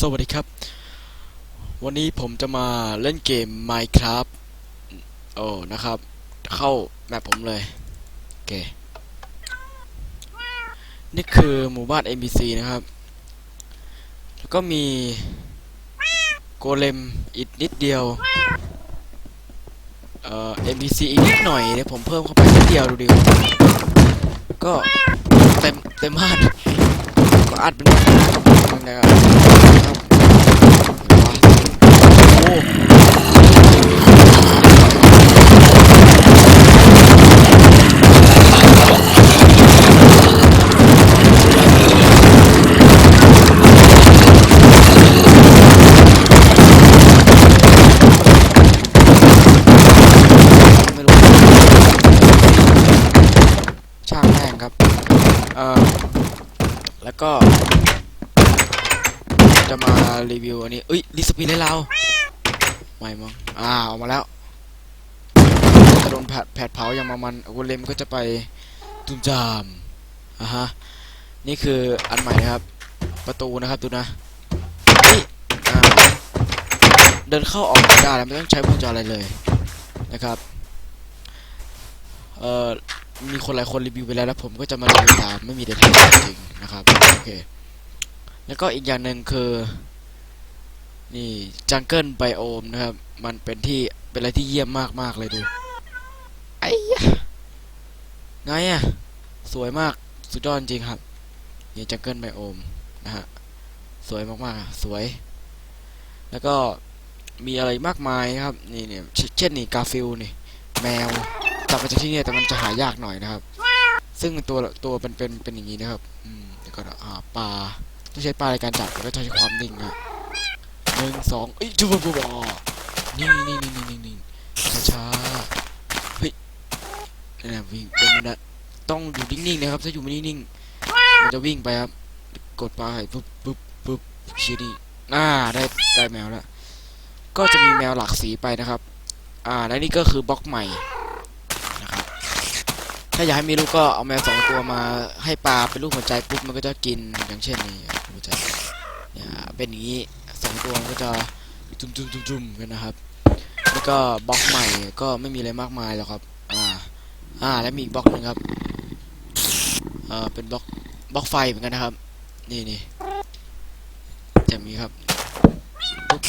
สวัสดีครับ วันนี้ผมจะมาเล่นเกม Minecraft โอ้นะครับ เข้าแมปผมเลยโอเคนี่คือหมู่บ้าน NPC นะครับ แล้วก็มีโกเลมอีกนิดเดียว เอ่อ NPC อีกนิดหน่อยเดี๋ยวผมเพิ่มเข้าไปนิดเดียวดูดิก็เต็มเต็มบ้านก็ อัดเป็นนะครับนะครับโอ้ แล้วก็จะมารีวิวอันนี้เอ้ยรีสปีดให้เราไม่มั้งอ่าออกมาแล้วจะโดนแผดแผดเผาอย่างมามันอาเลมก็จะไปตุมจามอะฮะนี่คืออันใหม่นะครับ ประตูนะครับดูนะเดินเข้าออกได้แล้วไม่ต้องใช้วงจรอะไรเลยนะครับเอ่อ มีคนหลายคนรีวิวไปแล้วแล้วผมก็จะมารีวิวตามไม่มีเดทาจริงๆนะครับโอเคแล้วก็อีกอย่างหนึ่งคือนี่จังเกิลไบโอมนะครับ มันเป็นที่เป็นอะไรที่เยี่ยมมากๆเลยดูไอ้ยะไงอะสวยมากสุดยอดจริงครับนี่จังเกิลไบโอมนะฮะสวยมากๆสวย แล้วก็มีอะไรมากมายครับ นี่เนี่ยเช่นนี่กาฟิลนี่ แมว จับมาจากที่นี่แต่มันจะหายากหน่อยนะครับ ซึ่งตัวตัวเป็นเป็นเป็นอย่างนี้นะครับอืมแล้วก็อ่าปลาต้องใช้ปลาในการจับแล้วก็ใช้ความนิ่งนะหนึ่งสองเอ้ยจุบบุบอนิ่นิ่นิ่นิ่นิ่นิ่ช้าช้าๆเฮ้ยนั่นะวิ่งเป็นมันนะต้องอยู่นิ่งๆนะครับถ้าอยู่ไม่นิ่งๆมันจะวิ่งไปครับ กดปลาให้ปุ๊บปุ๊บปุ๊บชี้นี่อ่าได้ได้แมวแล้วก็จะมีแมวหลากสีไปนะครับ อ่าและนี่ก็คือบล็อกใหม่ ถ้าอยากให้มีลูกก็เอาแมวสองตัวมาให้ปลาเป็นลูกหัวใจปุ๊บมันก็จะกินอย่างเช่นนี่หัวใจเนี่ยเป็นอย่างนี้สองตัวมันก็จะจุ่มจุ่มจุ่มจุ่มกันนะครับ แล้วก็บล็อกใหม่ก็ไม่มีอะไรมากมายหรอกครับ อ่า อ่า แล้วมีอีกบล็อกนึงครับ เอ่อ เป็นบล็อก บล็อกไฟเหมือนกันนะครับ นี่นี่จะมีครับปุ๊บ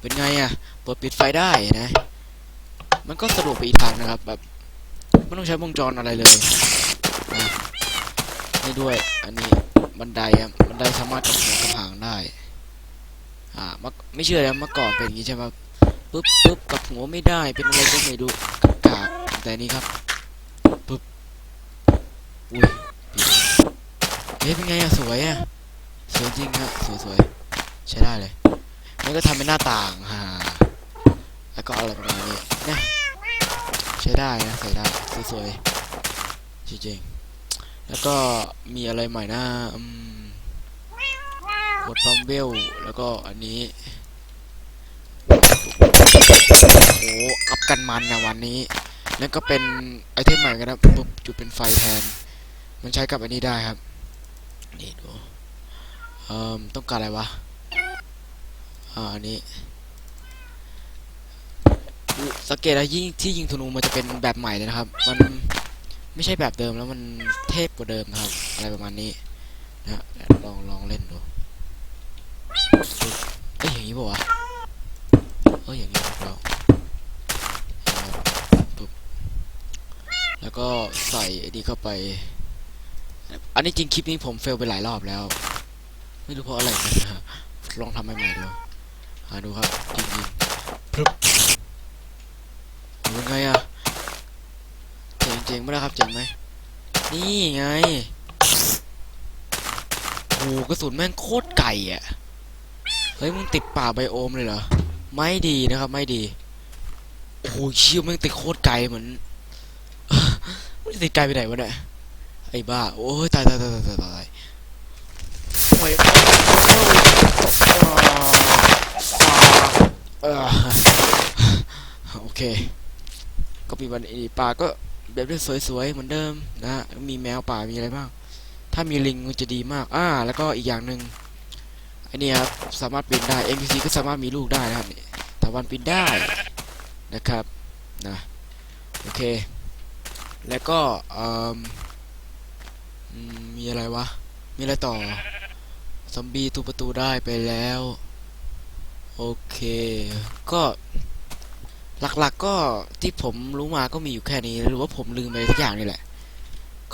เป็นไงอะ เปิดปิดไฟได้นะ มันก็สะดวกไปอีกทางนะครับ แบบ ไม่ต้องใช้วงจรอะไรเลยอะนี่ด้วย อันนี้บันไดครับบันไดสามารถกระหัวกระหางได้ อ่าเมื่อไม่เชื่อแล้วเมื่อก่อนเป็นอย่างนี้ใช่ไหมปึ๊บปึ๊บกับหัวไม่ได้ เป็นอะไรก็ไม่รู้กากแต่นี่ครับปึ๊บอุ้ยเฮ้ยเป็นไงอะสวยอะสวยจริงฮะสวยสวยๆใช้ได้เลยมันก็ทำเป็นหน้าต่างฮ่าแล้วก็อะไรประมาณนี้นะ ใช้ได้นะใส่ได้สวยๆจริงๆแล้วก็มีอะไรใหม่นะกดปั๊มเวลแล้วก็อันนี้โอ้โหอัพกันมันนะวันนี้ แล้วก็เป็นไอเทมใหม่กันนะปุ๊บจุดเป็นไฟแทน มันใช้กับอันนี้ได้ครับนี่ดูเอ่อต้องการอะไรวะอ่าอันนี้ สังเกตนะยิ่งที่ยิงธนูมันจะเป็นแบบใหม่เลยนะครับ มันไม่ใช่แบบเดิมแล้วมันเทพกว่าเดิมนะครับ อะไรประมาณนี้นะลองลองเล่นดูเอ้ยอย่างนี้ป่าวะเอ้ยอย่างนี้ถูกแล้วปุ๊บแล้วก็ใส่ไอ้นี่เข้าไป อันนี้จริงคลิปนี้ผมเฟลไปหลายรอบแล้ว ไม่รู้เพราะอะไรนะฮะลองทำใหม่ๆดูหาดูครับยิงยิงพรึบเป็นไงอะเจ๋งเจ๋งไหมล่ะครับเจ๋งไหมนี่ไงโอ้โหกระสุนแม่งโคตรไก่อะเฮ้ยมึงติดป่าไบโอมเลยเหรอไม่ดีนะครับ ไม่ดีโอ้โหเชี่ยแม่งติดโคตรไกลเหมือนมันจะติดไกลไปไหนวะเนี่ยไอ้บ้าโอ้ยตายตายตายตายตายโอ้ยเออโอเคก็มีวันอีป่าก็ แบบได้สวยๆเหมือนเดิมนะ มีแมวป่ามีอะไรบ้าง ถ้ามีลิงมันจะดีมาก อ่า แล้วก็อีกอย่างหนึ่งไออันนี้ครับ สามารถปีนได้ NPC ก็สามารถมีลูกได้นะครับตะวันปีนได้นะครับนะโอเค แล้วก็ม,มีอะไรวะ มีอะไรต่อ ซอมบี้ทุบประตูได้ไปแล้ว โอเค ก็ หลักๆก็ที่ผมรู้มาก็มีอยู่แค่นี้หรือว่าผมลืมอะไรสักอย่างนี่แหละ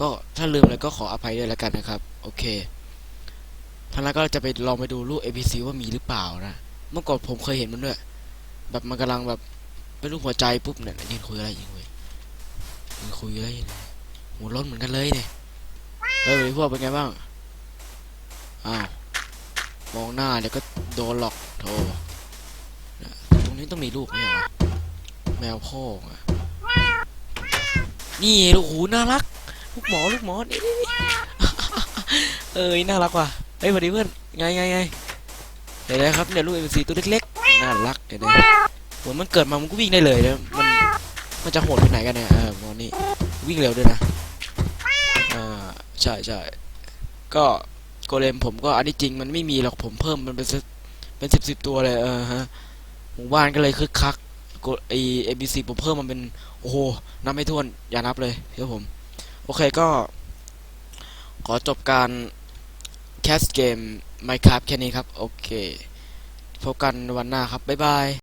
ก็ถ้าลืมอะไรก็ขออภัยด้วยแล้วกันนะครับ โอเคทางนั้นก็จะไปลองไปดูรูป APC ว่ามีหรือเปล่านะ เมื่อก่อนผมเคยเห็นมันด้วย แบบมันกำลังแบบเป็นรูปหัวใจปุ๊บเนี่ยยืนคุยอะไรยืนคุยยืนคุยอะไรหัวร้อนเหมือนกันเลยเนี่ยเฮ้ยพวกเป็นไงบ้างอ้าวมองหน้าเดี๋ยวก็โดนหลอกโธ่ตรงนี้ต้องมีลูกไหมวะ แมวพ่ออะนี่ลูกหูน่ารัก ลูกหมอลูกหมอนี่นี่เอ้ยน่ารักว่ะเฮ้ยสวัสดีเพื่อนไงไงไงเดี๋ยวนะครับเนี่ยลูกเอ็มซีตัวเล็กๆน่ารักเดี๋ยวนะเหมือนมันเกิดมามันก็วิ่งได้เลยนะมันมันจะโหดไปไหนกันเนี่ยเออมอนนี่วิ่งเร็วด้วยนะอ่าใช่ใช่ก็โกเลมผมก็อันนี้จริงมันไม่มีหรอกผมเพิ่มมันเป็นเป็นสิบสิบตัวเลยเออฮะหมู่บ้านก็เลยคึกคัก กดไอเอบีซีผมเพิ่มมันเป็น โอ้โห นับไม่ถ้วน อย่านับเลยครับผม โอเคก็ ขอจบการแคสเกม Minecraft แค่นี้ครับ โอเค พบกันวันหน้าครับ บ๊ายบาย